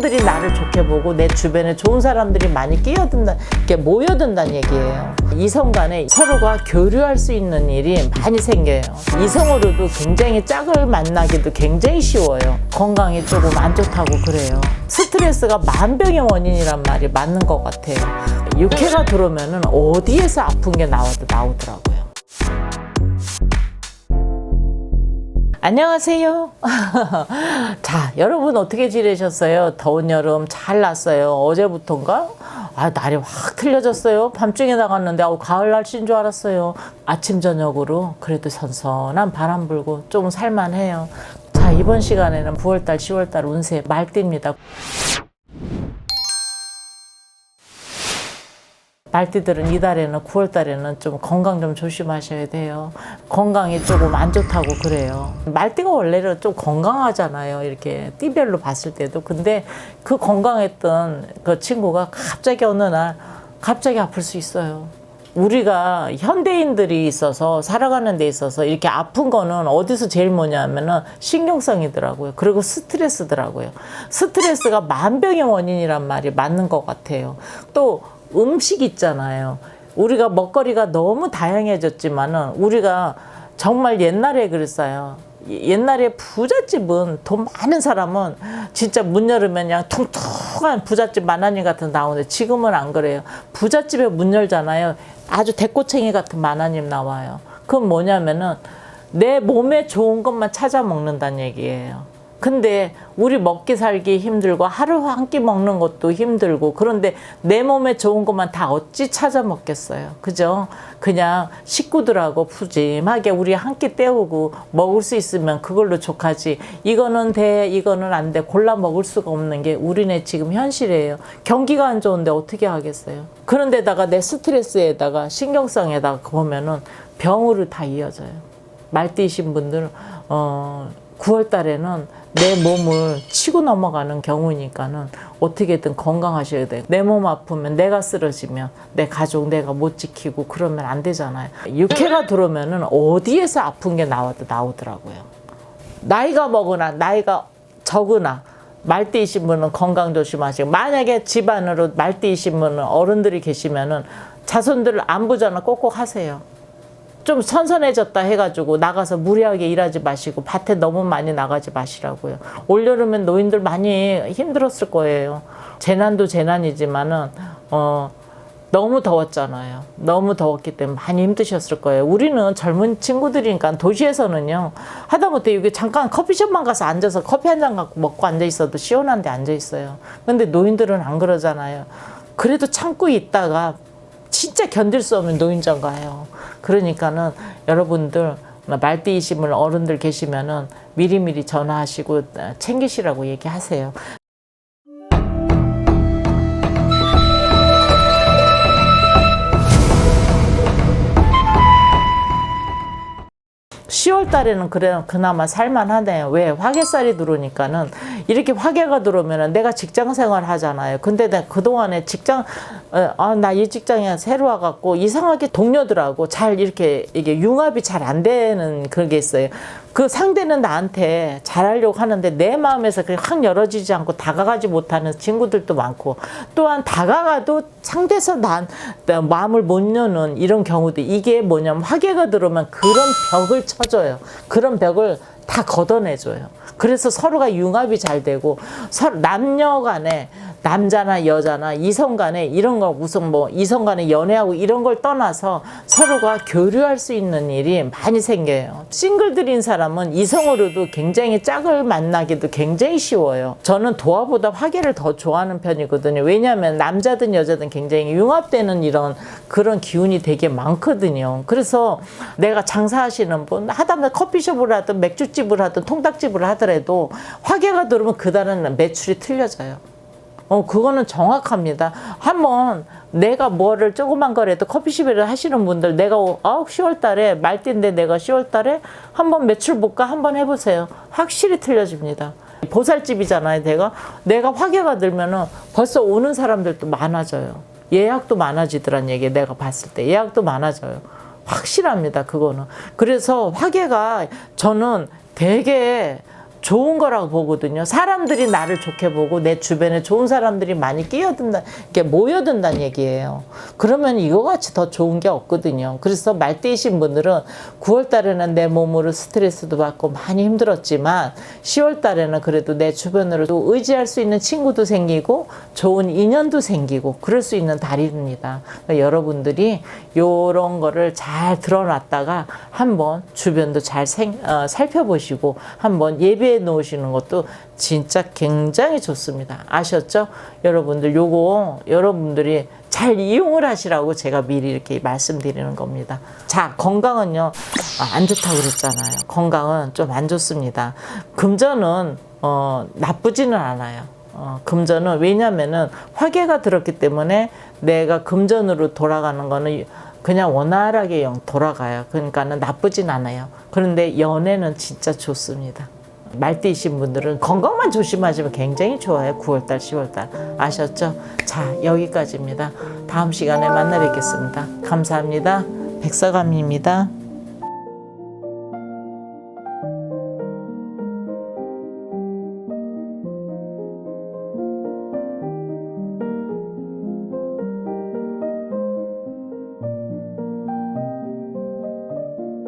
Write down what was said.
사람들이 나를 좋게 보고 내 주변에 좋은 사람들이 많이 끼어든다, 이렇게 모여든다는 얘기예요. 이성 간에 서로가 교류할 수 있는 일이 많이 생겨요. 이성으로도 굉장히 짝을 만나기도 굉장히 쉬워요. 건강이 조금 안 좋다고 그래요. 스트레스가 만병의 원인이란 말이 맞는 것 같아요. 육회가 들어오면은 어디에서 아픈 게 나와도 나오더라고 안녕하세요. 자, 여러분 어떻게 지내셨어요? 더운 여름 잘 났어요. 어제부터인가? 아, 날이 확 틀려졌어요. 밤중에 나갔는데, 아우, 가을 날씨인 줄 알았어요. 아침, 저녁으로 그래도 선선한 바람 불고 좀 살만해요. 자, 이번 시간에는 9월달, 10월달 운세 말띠입니다. 말띠들은 이달에는 9월달에는 좀 건강 좀 조심하셔야 돼요. 건강이 조금 안 좋다고 그래요. 말띠가 원래는 좀 건강하잖아요. 이렇게 띠별로 봤을 때도. 근데 그 건강했던 그 친구가 갑자기 어느 날 갑자기 아플 수 있어요. 우리가 현대인들이 있어서 살아가는 데 있어서 이렇게 아픈 거는 어디서 제일 뭐냐면은 신경성이더라고요. 그리고 스트레스더라고요. 스트레스가 만병의 원인이란 말이 맞는 것 같아요. 또 음식 있잖아요. 우리가 먹거리가 너무 다양해졌지만은 우리가 정말 옛날에 그랬어요. 옛날에 부잣집은 돈 많은 사람은 진짜 문 열으면 그냥 통통한 부잣집 만화님 같은 나오는데 지금은 안 그래요. 부잣집에 문 열잖아요. 아주 대꼬챙이 같은 만화님 나와요. 그건 뭐냐면은 내 몸에 좋은 것만 찾아 먹는다는 얘기예요. 근데 우리 먹기 살기 힘들고 하루 한 끼 먹는 것도 힘들고 그런데 내 몸에 좋은 것만 다 어찌 찾아 먹겠어요. 그죠? 그냥 식구들하고 푸짐하게 우리 한 끼 때우고 먹을 수 있으면 그걸로 족하지. 이거는 돼, 이거는 안 돼. 골라 먹을 수가 없는 게 우리네 지금 현실이에요. 경기가 안 좋은데 어떻게 하겠어요? 그런데다가 내 스트레스에다가 신경성에다가 보면은 병으로 다 이어져요. 말띠이신 분들 어 9월 달에는 내 몸을 치고 넘어가는 경우니까는 어떻게든 건강하셔야 돼요. 내 몸 아프면 내가 쓰러지면 내 가족 내가 못 지키고 그러면 안 되잖아요. 육회가 들어오면은 어디에서 아픈 게 나와도 나오더라고요. 나이가 먹으나 나이가 적으나 말띠이신 분은 건강 조심하시고 만약에 집안으로 말띠이신 분은 어른들이 계시면은 자손들을 안부전화 꼭꼭 하세요. 좀 선선해졌다 해가지고 나가서 무리하게 일하지 마시고 밭에 너무 많이 나가지 마시라고요. 올여름엔 노인들 많이 힘들었을 거예요. 재난도 재난이지만은 어 너무 더웠잖아요. 너무 더웠기 때문에 많이 힘드셨을 거예요. 우리는 젊은 친구들이니까 도시에서는요 하다못해 여기 잠깐 커피숍만 가서 앉아서 커피 한 잔 갖고 먹고 앉아 있어도 시원한 데 앉아 있어요. 근데 노인들은 안 그러잖아요. 그래도 참고 있다가 진짜 견딜 수 없는 노인정 가요. 그러니까는 여러분들 말띠이신 분 어른들 계시면은 미리미리 전화하시고 챙기시라고 얘기하세요. 시월 달에는 그래 그나마 살만하네요. 왜 화개살이 들어오니까는 이렇게 화개가 들어오면은 내가 직장 생활 하잖아요. 근데 내가 그 동안에 직장 아 나 이 직장에 새로 와갖고 이상하게 동료들하고 잘 이렇게 이게 융합이 잘 안 되는 그런 게 있어요. 그 상대는 나한테 잘하려고 하는데 내 마음에서 그게 확 열어지지 않고 다가가지 못하는 친구들도 많고 또한 다가가도 상대에서 난 마음을 못 여는 이런 경우도 이게 뭐냐면 화개가 들어오면 그런 벽을 쳐줘요. 그런 벽을 다 걷어내줘요. 그래서 서로가 융합이 잘 되고 남녀 간에 남자나 여자나 이성 간에 이런 거 무슨 뭐 이성 간에 연애하고 이런 걸 떠나서 서로가 교류할 수 있는 일이 많이 생겨요. 싱글들인 사람은 이성으로도 굉장히 짝을 만나기도 굉장히 쉬워요. 저는 도화보다 화계를 더 좋아하는 편이거든요. 왜냐하면 남자든 여자든 굉장히 융합되는 이런 그런 기운이 되게 많거든요. 그래서 내가 장사하시는 분 하다못해 커피숍을 하든 맥주집을 하든 통닭집을 하더라도 화계가 들어오면 그달은 매출이 틀려져요. 어, 그거는 정확합니다. 한번 내가 뭐를 조그만 거라도 커피숍을 하시는 분들 내가 아, 10월 달에 말띠인데 내가 10월 달에 한번 매출 볼까 한번 해보세요. 확실히 틀려집니다. 보살집이잖아요, 내가. 내가 화계가 들면은 벌써 오는 사람들도 많아져요. 예약도 많아지더란 얘기 내가 봤을 때. 예약도 많아져요. 확실합니다, 그거는. 그래서 화계가 저는 되게 좋은 거라고 보거든요. 사람들이 나를 좋게 보고 내 주변에 좋은 사람들이 많이 끼어든다, 이렇게 모여든다는 얘기예요. 그러면 이거 같이 더 좋은 게 없거든요. 그래서 말띠이신 분들은 9월 달에는 내 몸으로 스트레스도 받고 많이 힘들었지만 10월 달에는 그래도 내 주변으로 또 의지할 수 있는 친구도 생기고 좋은 인연도 생기고 그럴 수 있는 달입니다. 그러니까 여러분들이 요런 거를 잘 드러났다가 한번 주변도 잘 생- 어, 살펴보시고 한번 예 배해 놓으시는 것도 진짜 굉장히 좋습니다. 아셨죠? 여러분들 요거 여러분들이 잘 이용을 하시라고 제가 미리 이렇게 말씀드리는 겁니다. 자, 건강은요, 아, 안 좋다고 그랬잖아요. 건강은 좀 안 좋습니다. 금전은, 어, 나쁘지는 않아요. 어, 금전은 왜냐면은 화계가 들었기 때문에 내가 금전으로 돌아가는 거는 그냥 원활하게 영 돌아가요. 그러니까는 나쁘진 않아요. 그런데 연애는 진짜 좋습니다. 말띠이신 분들은 건강만 조심하시면 굉장히 좋아요. 9월달, 10월달. 아셨죠? 자, 여기까지입니다. 다음 시간에 만나 뵙겠습니다. 감사합니다. 백사감입니다.